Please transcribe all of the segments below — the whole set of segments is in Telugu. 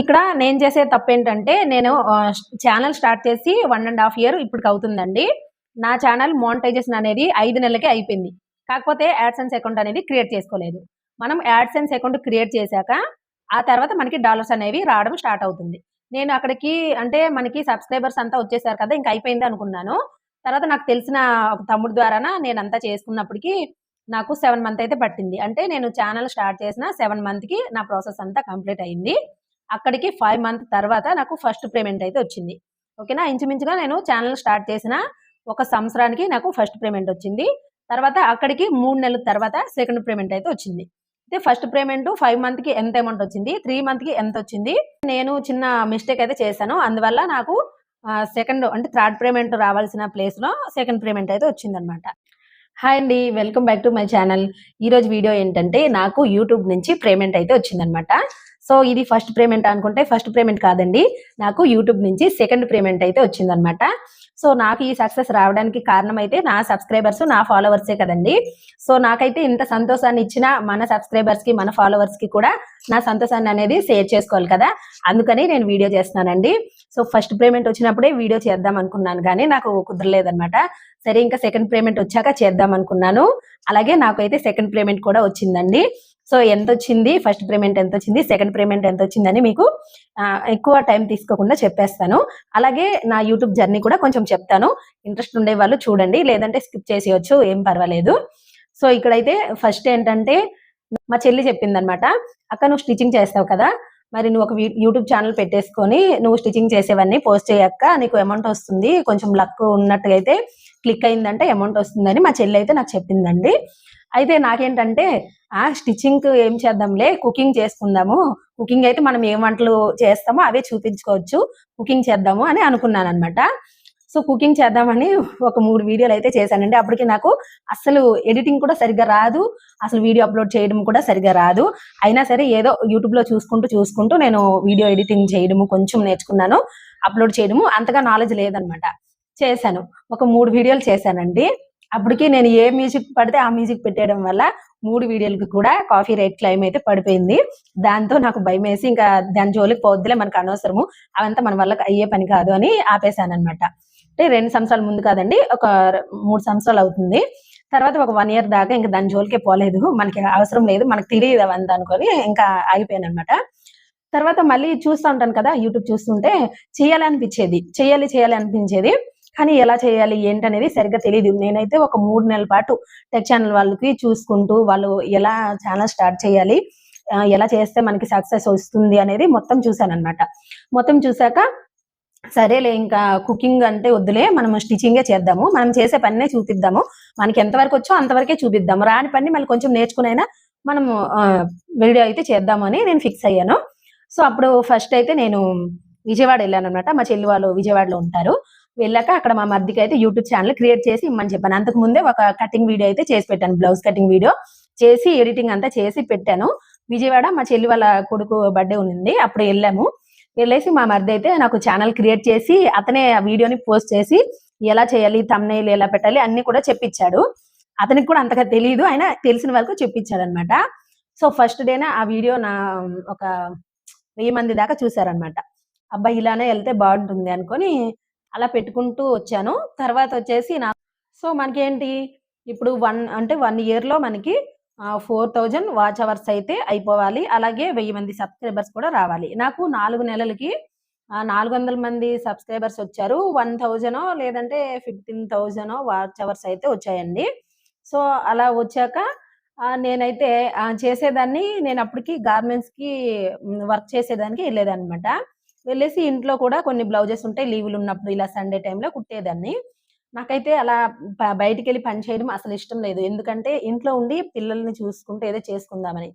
ఇక్కడ నేను చేసే తప్పు ఏంటంటే నేను ఛానల్ స్టార్ట్ చేసి వన్ అండ్ హాఫ్ ఇయర్ ఇప్పటికి అవుతుందండి. నా ఛానల్ మోనిటైజేషన్ అనేది ఐదు నెలలకే అయిపోయింది. కాకపోతే యాడ్సెన్స్ అకౌంట్ అనేది క్రియేట్ చేసుకోలేదు. మనం యాడ్సెన్స్ అకౌంట్ క్రియేట్ చేశాక ఆ తర్వాత మనకి డాలర్స్ అనేవి రావడం స్టార్ట్ అవుతుంది. నేను అక్కడికి అంటే మనకి సబ్స్క్రైబర్స్ అంతా వచ్చేసారు కదా ఇంకా అయిపోయింది అనుకున్నాను. తర్వాత నాకు తెలిసిన ఒక తమ్ముడు ద్వారాన నేను అంతా చేసుకున్నప్పటికీ నాకు సెవెన్ మంత్ అయితే పట్టింది. అంటే నేను ఛానల్ స్టార్ట్ చేసిన సెవెన్ మంత్కి నా ప్రాసెస్ అంతా కంప్లీట్ అయింది. అక్కడికి ఫైవ్ మంత్ తర్వాత నాకు ఫస్ట్ పేమెంట్ అయితే వచ్చింది. ఓకేనా ఇంచుమించుగా నేను ఛానల్ స్టార్ట్ చేసిన ఒక సంవత్సరానికి నాకు ఫస్ట్ పేమెంట్ వచ్చింది. తర్వాత అక్కడికి మూడు నెలల తర్వాత సెకండ్ పేమెంట్ అయితే వచ్చింది. అయితే ఫస్ట్ పేమెంట్ ఫైవ్ మంత్కి ఎంత అమౌంట్ వచ్చింది? త్రీ మంత్కి ఎంత వచ్చింది? నేను చిన్న మిస్టేక్ అయితే చేశాను. అందువల్ల నాకు సెకండ్ అంటే థర్డ్ పేమెంట్ రావాల్సిన ప్లేస్లో సెకండ్ పేమెంట్ అయితే వచ్చిందనమాట హాయ్ అండి welcome back to my channel ఈరోజు వీడియో ఏంటంటే నాకు యూట్యూబ్ నుంచి పేమెంట్ అయితే వచ్చిందనమాట సో ఇది ఫస్ట్ పేమెంట్ అనుకుంటే ఫస్ట్ పేమెంట్ కాదండి. నాకు యూట్యూబ్ నుంచి సెకండ్ పేమెంట్ అయితే వచ్చిందనమాట సో నాకు ఈ సక్సెస్ రావడానికి కారణం అయితే నా సబ్స్క్రైబర్స్ నా ఫాలోవర్సే కదండి. సో నాకైతే ఇంత సంతోషాన్ని ఇచ్చిన మన సబ్స్క్రైబర్స్కి మన ఫాలోవర్స్కి కూడా నా సంతోషాన్ని అనేది షేర్ చేసుకోవాలి కదా. అందుకని నేను వీడియో చేస్తున్నానండి. సో ఫస్ట్ పేమెంట్ వచ్చినప్పుడే వీడియో చేద్దాం అనుకున్నాను కానీ నాకు కుదరలేదనమాట సరే ఇంకా సెకండ్ పేమెంట్ వచ్చాక చేద్దాం అనుకున్నాను. అలాగే నాకైతే సెకండ్ పేమెంట్ కూడా వచ్చిందండి. సో ఎంత వచ్చింది ఫస్ట్ పేమెంట్ ఎంత వచ్చింది సెకండ్ పేమెంట్ ఎంత వచ్చిందని మీకు ఎక్కువ టైం తీసుకోకుండా చెప్పేస్తాను. అలాగే నా యూట్యూబ్ జర్నీ కూడా కొంచెం చెప్తాను. ఇంట్రెస్ట్ ఉండే వాళ్ళు చూడండి. లేదంటే స్కిప్ చేసేయచ్చు. ఏం పర్వాలేదు. సో ఇక్కడైతే ఫస్ట్ ఏంటంటే మా చెల్లి చెప్పిందనమాట. అక్క నువ్వు స్టిచ్చింగ్ చేస్తావు కదా? మరి నువ్వు ఒక యూట్యూబ్ ఛానల్ పెట్టేసుకొని నువ్వు స్టిచ్చింగ్ చేసేవన్నీ పోస్ట్ చేయక్క నీకు అమౌంట్ వస్తుంది కొంచెం లక్ ఉన్నట్టుగా అయితే క్లిక్ అయిందంటే అమౌంట్ వస్తుందని మా చెల్లి అయితే నాకు చెప్పిందండి. అయితే నాకేంటంటే ఆ స్టిచ్చింగ్ ఏం చేద్దాంలే కుకింగ్ చేసుకుందాము కుకింగ్ అయితే మనం ఏం వంటలు చేస్తామో అవే చూపించుకోవచ్చు కుకింగ్ చేద్దాము అని అనుకున్నాను అనమాట సో కుకింగ్ చేద్దామని ఒక మూడు వీడియోలు అయితే చేశానండి. అప్పటికి నాకు అసలు ఎడిటింగ్ కూడా సరిగ్గా రాదు. అసలు వీడియో అప్లోడ్ చేయడం కూడా సరిగ్గా రాదు. అయినా సరే ఏదో యూట్యూబ్లో చూసుకుంటూ చూసుకుంటూ నేను వీడియో ఎడిటింగ్ చేయడము కొంచెం నేర్చుకున్నాను. అప్లోడ్ చేయడము అంతగా నాలెడ్జ్ లేదనమాట. చేశాను. ఒక మూడు వీడియోలు చేశానండి. అప్పటికి నేను ఏ మ్యూజిక్ పడితే ఆ మ్యూజిక్ పెట్టేయడం వల్ల మూడు వీడియోలకు కూడా కాఫీ రేట్ క్లైమ్ అయితే పడిపోయింది. దాంతో నాకు భయం వేసి ఇంకా దాని జోలికి పోద్దులే మనకు అనవసరము. అవంతా మన వల్ల అయ్యే పని కాదు అని ఆపేశాను అనమాట అంటే రెండు సంవత్సరాల ముందు కాదండి ఒక మూడు సంవత్సరాలు అవుతుంది. తర్వాత ఒక వన్ ఇయర్ దాకా ఇంకా దాని జోలికే పోలేదు మనకి అవసరం లేదు మనకు తెలియదు అవంతా అనుకొని ఇంకా ఆగిపోయాను అనమాట తర్వాత మళ్ళీ చూస్తూ ఉంటాను కదా యూట్యూబ్ చూస్తుంటే చేయాలనిపించేది చేయాలి చేయాలి అనిపించేది. కానీ ఎలా చేయాలి ఏంటనేది సరిగ్గా తెలియదు నేనైతే ఒక మూడు నెలల పాటు టెక్ ఛానల్ వాళ్ళకి చూసుకుంటూ వాళ్ళు ఎలా ఛానల్ స్టార్ట్ చేయాలి ఎలా చేస్తే మనకి సక్సెస్ వస్తుంది అనేది మొత్తం చూసాను అనమాట మొత్తం చూసాక సరేలే ఇంకా కుకింగ్ అంటే వద్దులే మనం స్టిచ్చింగే చేద్దాము. మనం చేసే పనినే చూపిద్దాము. మనకి ఎంతవరకు వచ్చో అంతవరకే చూపిద్దాము. రాని పని మళ్ళీ కొంచెం నేర్చుకునైనా మనం వీడియో అయితే చేద్దామని నేను ఫిక్స్ అయ్యాను. సో అప్పుడు ఫస్ట్ అయితే నేను విజయవాడ వెళ్ళాను అనమాట మా చెల్లి వాళ్ళు విజయవాడలో ఉంటారు. వెళ్ళాక అక్కడ మా మధ్యకి అయితే యూట్యూబ్ ఛానల్ క్రియేట్ చేసి ఇమ్మని చెప్పాను. అంతకు ముందే ఒక కటింగ్ వీడియో అయితే చేసి పెట్టాను బ్లౌజ్ కటింగ్ వీడియో. చేసి ఎడిటింగ్ అంతా చేసి పెట్టాను. విజయవాడ మా చెల్లి వాళ్ళ కొడుకు బర్త్డే ఉంది అప్పుడు వెళ్ళాము. వెళ్ళేసి మా మరిది అయితే నాకు ఛానల్ క్రియేట్ చేసి అతనే ఆ వీడియోని పోస్ట్ చేసి ఎలా చేయాలి తమ్నైల్ ఎలా పెట్టాలి అన్ని కూడా చెప్పించాడు అతనికి కూడా అంతగా తెలియదు ఆయన తెలిసిన వరకు చెప్పించాడు అనమాట సో ఫస్ట్ డేనే ఆ వీడియో నా ఒక వెయ్యి మంది దాకా చూసారనమాట అబ్బాయి ఇలానే వెళ్తే బాగుంటుంది అనుకొని అలా పెట్టుకుంటూ వచ్చాను. తర్వాత వచ్చేసి నా సో మనకేంటి? ఇప్పుడు వన్ అంటే వన్ ఇయర్లో మనకి ఫోర్ థౌజండ్ వాచ్ అవర్స్ అయితే అయిపోవాలి. అలాగే వెయ్యి మంది సబ్స్క్రైబర్స్ కూడా రావాలి. నాకు నాలుగు నెలలకి నాలుగు వందల మంది సబ్స్క్రైబర్స్ వచ్చారు. వన్ థౌజనో లేదంటే ఫిఫ్టీన్ థౌజనో వాచ్ అవర్స్ అయితే వచ్చాయండి. సో అలా వచ్చాక నేనైతే చేసేదాన్ని. నేను అప్పటికి గార్మెంట్స్కి వర్క్ చేసేదానికి వెళ్ళేదన్నమాట. వెళ్ళేసి ఇంట్లో కూడా కొన్ని బ్లౌజెస్ ఉంటాయి. లీవులు ఉన్నప్పుడు ఇలా సండే టైంలో కుట్టేదాన్ని. నాకైతే అలా బయటికి వెళ్ళి పని చేయడం అసలు ఇష్టం లేదు. ఎందుకంటే ఇంట్లో ఉండి పిల్లల్ని చూసుకుంటూ ఏదో చేసుకుందామని.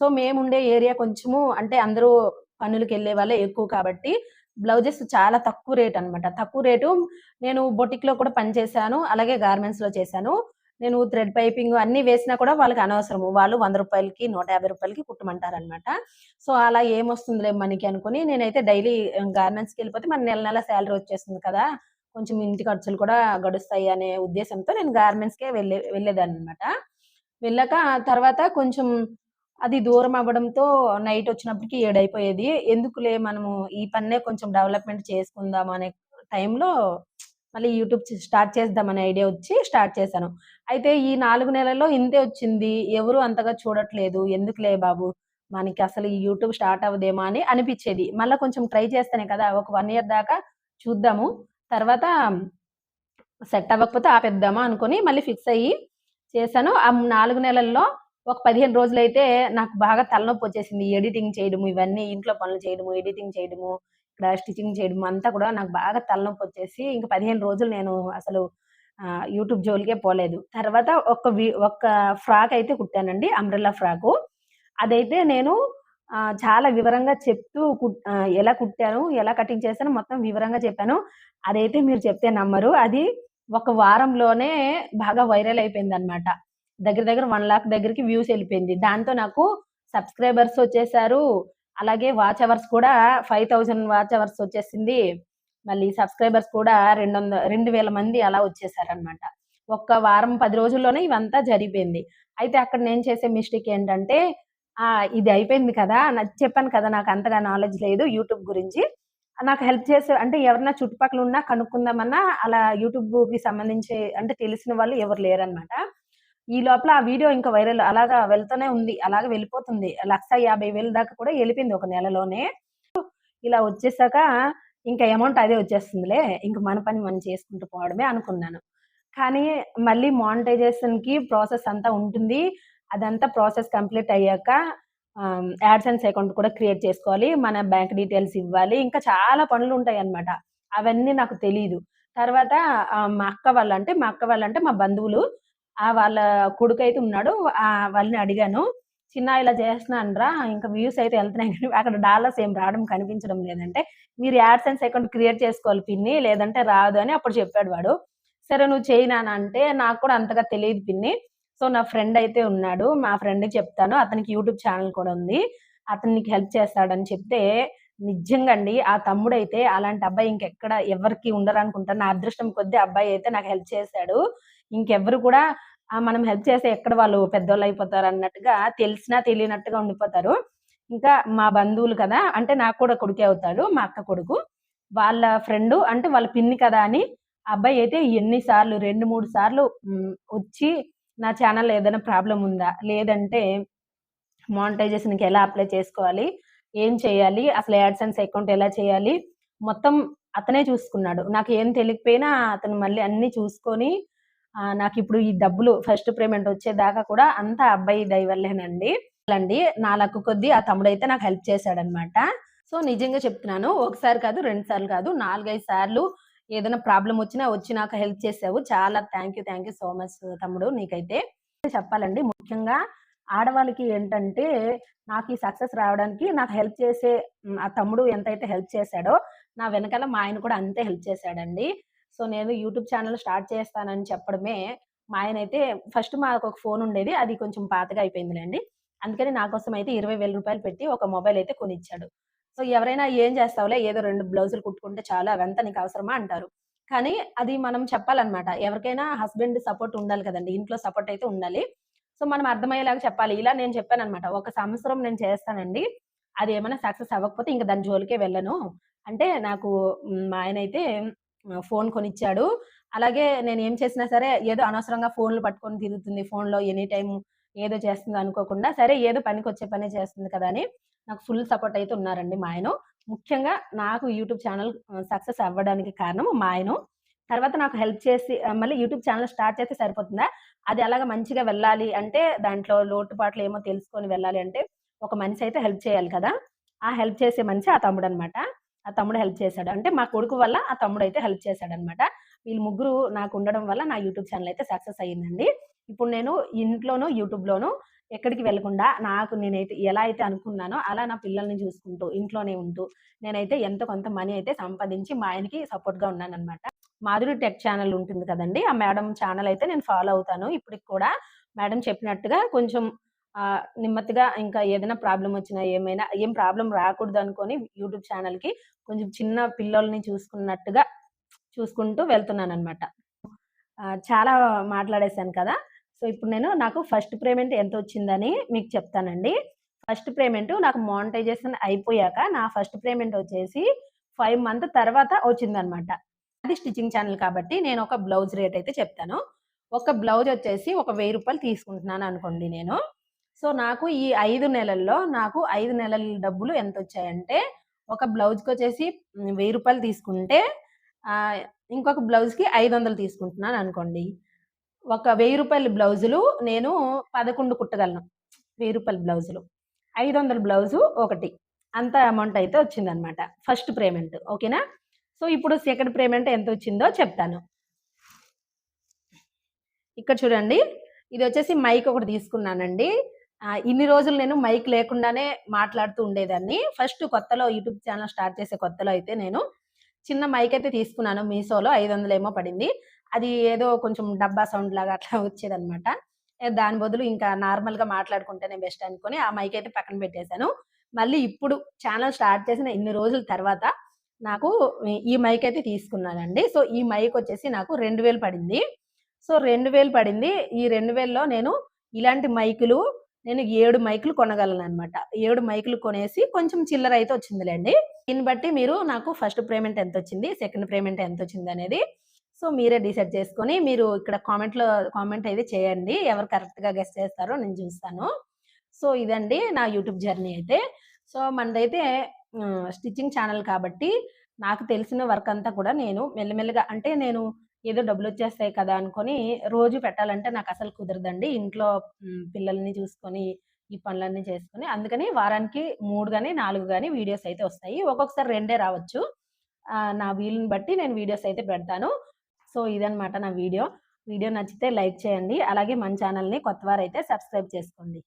సో మేము ఉండే ఏరియా కొంచెము అంటే అందరూ పనులకు వెళ్ళే వాళ్ళే ఎక్కువ కాబట్టి బ్లౌజెస్ చాలా తక్కువ రేట్ అనమాట తక్కువ రేటు నేను బొటిక్లో కూడా పని చేశాను అలాగే గార్మెంట్స్లో చేశాను. నేను థ్రెడ్ పైపింగ్ అన్ని వేసినా కూడా వాళ్ళకి అనవసరము. వాళ్ళు వంద రూపాయలకి నూట యాభై రూపాయలకి కుట్టమంటారు అనమాట సో అలా ఏమొస్తుందిలే మనకి అనుకుని నేనైతే డైలీ గార్మెంట్స్కి వెళ్ళిపోతే మన నెల నెల శాలరీ వచ్చేస్తుంది కదా. కొంచెం ఇంటి ఖర్చులు కూడా గడుస్తాయి అనే ఉద్దేశంతో నేను గార్మెంట్స్కే వెళ్ళే వెళ్ళేదాన్ని అనమాట వెళ్ళాక తర్వాత కొంచెం అది దూరం అవ్వడంతో నైట్ వచ్చినప్పటికి ఏడైపోయేది. ఎందుకులే మనము ఈ పన్నే కొంచెం డెవలప్మెంట్ చేసుకుందాం అనే టైంలో మళ్ళీ యూట్యూబ్ స్టార్ట్ చేద్దామనే ఐడియా వచ్చి స్టార్ట్ చేశాను. అయితే ఈ నాలుగు నెలల్లో ఇంతే వచ్చింది. ఎవరు అంతగా చూడట్లేదు. ఎందుకులే బాబు? మనకి అసలు ఈ యూట్యూబ్ స్టార్ట్ అవ్వదేమో అని అనిపించేది. మళ్ళీ కొంచెం ట్రై చేస్తేనే కదా ఒక వన్ ఇయర్ దాకా చూద్దాము. తర్వాత సెట్ అవ్వకపోతే ఆపేద్దామా అనుకుని మళ్ళీ ఫిక్స్ అయ్యి చేశాను. ఆ నాలుగు నెలల్లో ఒక పదిహేను రోజులైతే నాకు బాగా తలనొప్పి వచ్చేసింది. ఎడిటింగ్ చేయడము ఇవన్నీ ఇంట్లో పనులు చేయడము ఎడిటింగ్ చేయడము ఇక్కడ స్టిచ్చింగ్ చేయడం అంతా కూడా నాకు బాగా తలనొప్పి వచ్చేసి ఇంకా పదిహేను రోజులు నేను అసలు యూట్యూబ్ జోలికే పోలేదు. తర్వాత ఒక ఒక ఫ్రాక్ అయితే కుట్టానండి అంబ్రెల్లా ఫ్రాకు. అదైతే నేను చాలా వివరంగా చెప్తూ ఎలా కుట్టాను ఎలా కటింగ్ చేశాను మొత్తం వివరంగా చెప్పాను. అదైతే మీరు చెప్తే నమ్మరు. అది ఒక వారంలోనే బాగా వైరల్ అయిపోయింది అనమాట దగ్గర దగ్గర వన్ లాక్ దగ్గరికి వ్యూస్ వెళ్ళిపోయింది. దాంతో నాకు సబ్స్క్రైబర్స్ వచ్చేసారు. అలాగే వాచ్ అవర్స్ కూడా ఫైవ్ థౌజండ్ వాచ్ అవర్స్ వచ్చేసింది. మళ్ళీ సబ్స్క్రైబర్స్ కూడా రెండు వంద రెండు వేల మంది అలా వచ్చేసారనమాట ఒక్క వారం పది రోజుల్లోనే ఇవంతా జరిగిపోయింది. అయితే అక్కడ నేను చేసే మిస్టేక్ ఏంటంటే ఇది అయిపోయింది కదా. నాకు చెప్పాను కదా నాకు అంతగా నాలెడ్జ్ లేదు యూట్యూబ్ గురించి. నాకు హెల్ప్ చేసే అంటే ఎవరన్నా చుట్టుపక్కల ఉన్నా కనుక్కుందామన్నా అలా యూట్యూబ్కి సంబంధించి అంటే తెలిసిన వాళ్ళు ఎవరు లేరనమాట ఈ లోపల ఆ వీడియో ఇంకా వైరల్ అలాగా వెళ్తూనే ఉంది. అలాగ వెళ్ళిపోతుంది. లక్ష యాభై వేల దాకా కూడా వెళ్ళిపోయింది ఒక నెలలోనే. ఇలా వచ్చేసాక ఇంకా అమౌంట్ అదే వచ్చేస్తుందిలే. ఇంక మన పని మనం చేసుకుంటూ పోవడమే అనుకున్నాను. కానీ మళ్ళీ మానిటైజేషన్కి ప్రాసెస్ అంతా ఉంటుంది. అదంతా ప్రాసెస్ కంప్లీట్ అయ్యాక యాడ్సెన్స్ అకౌంట్ కూడా క్రియేట్ చేసుకోవాలి. మన బ్యాంక్ డీటెయిల్స్ ఇవ్వాలి. ఇంకా చాలా పనులు ఉంటాయి అన్నమాట అవన్నీ నాకు తెలియదు తర్వాత మా అక్క వాళ్ళు అంటే మా అక్క వాళ్ళు అంటే మా బంధువులు ఆ వాళ్ళ కొడుకు అయితే ఉన్నాడు వాళ్ళని అడిగాను. చిన్న ఇలా చేస్తున్నాను రా ఇంకా వ్యూస్ అయితే వెళ్తున్నాయి కానీ అక్కడ డాలర్స్ ఏం రావడం కనిపించడం లేదంటే మీరు యాడ్సెన్స్ అకౌంట్ క్రియేట్ చేసుకోవాలి పిన్ని. లేదంటే రాదు అని అప్పుడు చెప్పాడు వాడు. సరే నువ్వు చేయనా అంటే నాకు కూడా అంతగా తెలియదు పిన్ని. సో నా ఫ్రెండ్ అయితే ఉన్నాడు. మా ఫ్రెండ్కి చెప్తాను. అతనికి యూట్యూబ్ ఛానల్ కూడా ఉంది. అతను నీకు హెల్ప్ చేస్తాడని చెప్తే నిజంగా అండి ఆ తమ్ముడు అయితే అలాంటి అబ్బాయి ఇంకెక్కడ ఎవరికి ఉండరు అనుకుంటాను నా అదృష్టం కొద్దీ అబ్బాయి అయితే నాకు హెల్ప్ చేశాడు. ఇంకెవ్వరు కూడా మనం హెల్ప్ చేస్తే ఎక్కడ వాళ్ళు పెద్దోళ్ళు అయిపోతారు అన్నట్టుగా తెలిసినా తెలియనట్టుగా ఉండిపోతారు. ఇంకా మా బంధువులు కదా అంటే నాకు కూడా కొడుకే అవుతాడు మా అక్క కొడుకు. వాళ్ళ ఫ్రెండ్ అంటే వాళ్ళ పిన్ని కదా అని అబ్బాయి అయితే ఎన్నిసార్లు రెండు మూడు సార్లు వచ్చి నా ఛానల్ ఏదైనా ప్రాబ్లం ఉందా? లేదంటే మానిటైజేషన్కి ఎలా అప్లై చేసుకోవాలి? ఏం చేయాలి? అసలు యాడ్సెన్స్ అకౌంట్ ఎలా చేయాలి? మొత్తం అతనే చూసుకున్నాడు. నాకు ఏం తెలియకపోయినా అతను మళ్ళీ అన్ని చూసుకొని నాకు ఇప్పుడు ఈ డబ్బులు ఫస్ట్ పేమెంట్ వచ్చేదాకా కూడా అంతా అబ్బాయి దయవల్లేనండి అండి నా లక్కు కొద్దీ ఆ తమ్ముడైతే నాకు హెల్ప్ చేశాడనమాట. సో నిజంగా చెప్తున్నాను ఒకసారి కాదు రెండు సార్లు కాదు నాలుగైదు సార్లు ఏదైనా ప్రాబ్లం వచ్చినా వచ్చి నాకు హెల్ప్ చేసావు. చాలా thank you thank you so much తమ్ముడు నీకైతే. చెప్పాలండి ముఖ్యంగా ఆడవాళ్ళకి ఏంటంటే నాకు ఈ సక్సెస్ రావడానికి నాకు హెల్ప్ చేసే ఆ తమ్ముడు ఎంతైతే హెల్ప్ చేశాడో నా వెనకాల మా ఆయన కూడా అంతే హెల్ప్ చేశాడండి. సో నేను యూట్యూబ్ ఛానల్ స్టార్ట్ చేస్తానని చెప్పడమే మా ఆయన అయితే ఫస్ట్ మాకు ఒక ఫోన్ ఉండేది అది కొంచెం పాతగా అయిపోయిందిలేండి. అందుకని నా కోసం అయితే ఇరవై వేల రూపాయలు పెట్టి ఒక మొబైల్ అయితే కొనిచ్చాడు. సో ఎవరైనా ఏం చేస్తావులే ఏదో రెండు బ్లౌజులు కుట్టుకుంటే చాలు అవంతా నీకు అవసరమా అంటారు. కానీ అది మనం చెప్పాలన్నమాట. ఎవరికైనా హస్బెండ్ సపోర్ట్ ఉండాలి కదండి ఇంట్లో సపోర్ట్ అయితే ఉండాలి. సో మనం అర్థమయ్యేలాగా చెప్పాలి. ఇలా నేను చెప్పాను అనమాట ఒక సంవత్సరం నేను చేస్తానండి. అది ఏమైనా సక్సెస్ అవ్వకపోతే ఇంకా దాని జోలికే వెళ్ళను. అంటే నాకు మా ఆయన అయితే ఫోన్ కొనిచ్చాడు. అలాగే నేను ఏం చేసినా సరే ఏదో అనవసరంగా ఫోన్లు పట్టుకొని తిరుగుతుంది. ఫోన్లో ఎనీ టైం ఏదో చేస్తుంది అనుకోకుండా సరే ఏదో పనికి వచ్చే పని చేస్తుంది కదా అని నాకు ఫుల్ సపోర్ట్ అయితే ఉన్నారండి మా ఆయన. ముఖ్యంగా నాకు యూట్యూబ్ ఛానల్ సక్సెస్ అవ్వడానికి కారణం మా ఆయన. తర్వాత నాకు హెల్ప్ చేసి మళ్ళీ యూట్యూబ్ ఛానల్ స్టార్ట్ చేస్తే సరిపోతుందా? అది అలాగ మంచిగా వెళ్ళాలి అంటే దాంట్లో లోటుపాట్లు ఏమో తెలుసుకొని వెళ్ళాలి అంటే ఒక మనిషి అయితే హెల్ప్ చేయాలి కదా. ఆ హెల్ప్ చేసే మనిషి ఆ తమ్ముడు అనమాట ఆ తమ్ముడు హెల్ప్ చేశాడు. అంటే మా కొడుకు వల్ల ఆ తమ్ముడు అయితే హెల్ప్ చేశాడు అనమాట వీళ్ళు ముగ్గురు నాకు ఉండడం వల్ల నా యూట్యూబ్ ఛానల్ అయితే సక్సెస్ అయ్యిందండి. ఇప్పుడు నేను ఇంట్లోనూ యూట్యూబ్లోనూ ఎక్కడికి వెళ్ళకుండా నాకు నేనైతే ఎలా అయితే అనుకున్నానో అలా నా పిల్లల్ని చూసుకుంటూ ఇంట్లోనే ఉంటూ నేనైతే ఎంత కొంత మనీ అయితే సంపాదించి మా ఆయనకి సపోర్ట్గా ఉన్నాను అనమాట మాధురి టెక్ ఛానల్ ఉంటుంది కదండి ఆ మేడం ఛానల్ అయితే నేను ఫాలో అవుతాను. ఇప్పటికి కూడా మేడం చెప్పినట్టుగా కొంచెం నెమ్మదిగా ఇంకా ఏదైనా ప్రాబ్లం వచ్చినా ఏమైనా ఏం ప్రాబ్లం రాకూడదు అనుకొని యూట్యూబ్ ఛానల్కి కొంచెం చిన్న పిల్లల్ని చూసుకున్నట్టుగా చూసుకుంటూ వెళ్తున్నాను అనమాట చాలా మాట్లాడేశాను కదా. సో ఇప్పుడు నేను నాకు ఫస్ట్ పేమెంట్ ఎంత వచ్చిందని మీకు చెప్తానండి. ఫస్ట్ పేమెంట్ నాకు మానిటైజేషన్ అయిపోయాక నా ఫస్ట్ పేమెంట్ వచ్చేసి ఫైవ్ మంత్ తర్వాత వచ్చిందనమాట అది స్టిచ్చింగ్ ఛానల్ కాబట్టి నేను ఒక బ్లౌజ్ రేట్ అయితే చెప్తాను. ఒక బ్లౌజ్ వచ్చేసి ఒక వెయ్యి రూపాయలు తీసుకుంటున్నాను అనుకోండి నేను. సో నాకు ఈ ఐదు నెలల్లో నాకు ఐదు నెలల డబ్బులు ఎంత వచ్చాయంటే ఒక బ్లౌజ్కి వచ్చేసి వెయ్యి రూపాయలు తీసుకుంటే ఇంకొక బ్లౌజ్కి ఐదు వందలు తీసుకుంటున్నాను అనుకోండి. ఒక వెయ్యి రూపాయల బ్లౌజులు నేను పదకొండు కుట్టగలను. వెయ్యి రూపాయల బ్లౌజులు. ఐదు వందల బ్లౌజు ఒకటి. అంత అమౌంట్ అయితే వచ్చిందనమాట. First payment. ఓకేనా? సో ఇప్పుడు సెకండ్ పేమెంట్ ఎంత వచ్చిందో చెప్తాను. ఇక్కడ చూడండి. ఇది వచ్చేసి మైక్ ఒకటి తీసుకున్నానండి. ఇన్ని రోజులు నేను మైక్ లేకుండానే మాట్లాడుతూ ఉండేదాన్ని. ఫస్ట్ కొత్తలో యూట్యూబ్ ఛానల్ స్టార్ట్ చేసే కొత్తలో అయితే నేను చిన్న మైక్ అయితే తీసుకున్నాను మీషోలో ఐదు వందలు ఏమో పడింది. అది ఏదో కొంచెం డబ్బా సౌండ్ లాగా అట్లా వచ్చేదనమాట దాని బదులు ఇంకా నార్మల్గా మాట్లాడుకుంటేనే బెస్ట్ అనుకుని ఆ మైక్ అయితే పక్కన పెట్టేశాను. మళ్ళీ ఇప్పుడు ఛానల్ స్టార్ట్ చేసిన ఇన్ని రోజుల తర్వాత నాకు ఈ- మైక్ అయితే తీసుకున్నానండి. సో ఈ మైక్ వచ్చేసి నాకు రెండు వేలు పడింది. సో రెండు వేలు పడింది. ఈ రెండు వేల్లో నేను ఇలాంటి మైకులు నేను ఏడు మైకులు కొనగలను అనమాట ఏడు మైకులు కొనేసి కొంచెం చిల్లర అయితే వచ్చిందిలేండి. దీన్ని బట్టి మీరు నాకు ఫస్ట్ పేమెంట్ ఎంత వచ్చింది సెకండ్ పేమెంట్ ఎంత వచ్చింది అనేది సో మీరే డిసైడ్ చేసుకొని మీరు ఇక్కడ కామెంట్లో కామెంట్ అయితే చేయండి. ఎవరు కరెక్ట్గా గెస్ట్ చేస్తారో నేను చూస్తాను. సో ఇదండి నా యూట్యూబ్ జర్నీ అయితే. సో మనదైతే స్టిచ్చింగ్ ఛానల్ కాబట్టి నాకు తెలిసిన వర్క్ అంతా కూడా నేను మెల్లమెల్లగా అంటే నేను ఏదో డబ్బులు వచ్చేస్తాయి కదా అనుకొని రోజు పెట్టాలంటే నాకు అసలు కుదరదండి. ఇంట్లో పిల్లల్ని చూసుకొని ఈ పనులన్నీ చేసుకొని అందుకని వారానికి మూడు కానీ నాలుగు కానీ వీడియోస్ అయితే వస్తాయి. ఒక్కొక్కసారి రెండే రావచ్చు. నా వీలుని బట్టి నేను వీడియోస్ అయితే పెడతాను. సో ఇదనమాట నా వీడియో. వీడియో నచ్చితే లైక్ చేయండి. అలాగే మన ఛానల్ని కొత్తవారైతే సబ్స్క్రైబ్ చేసుకోండి.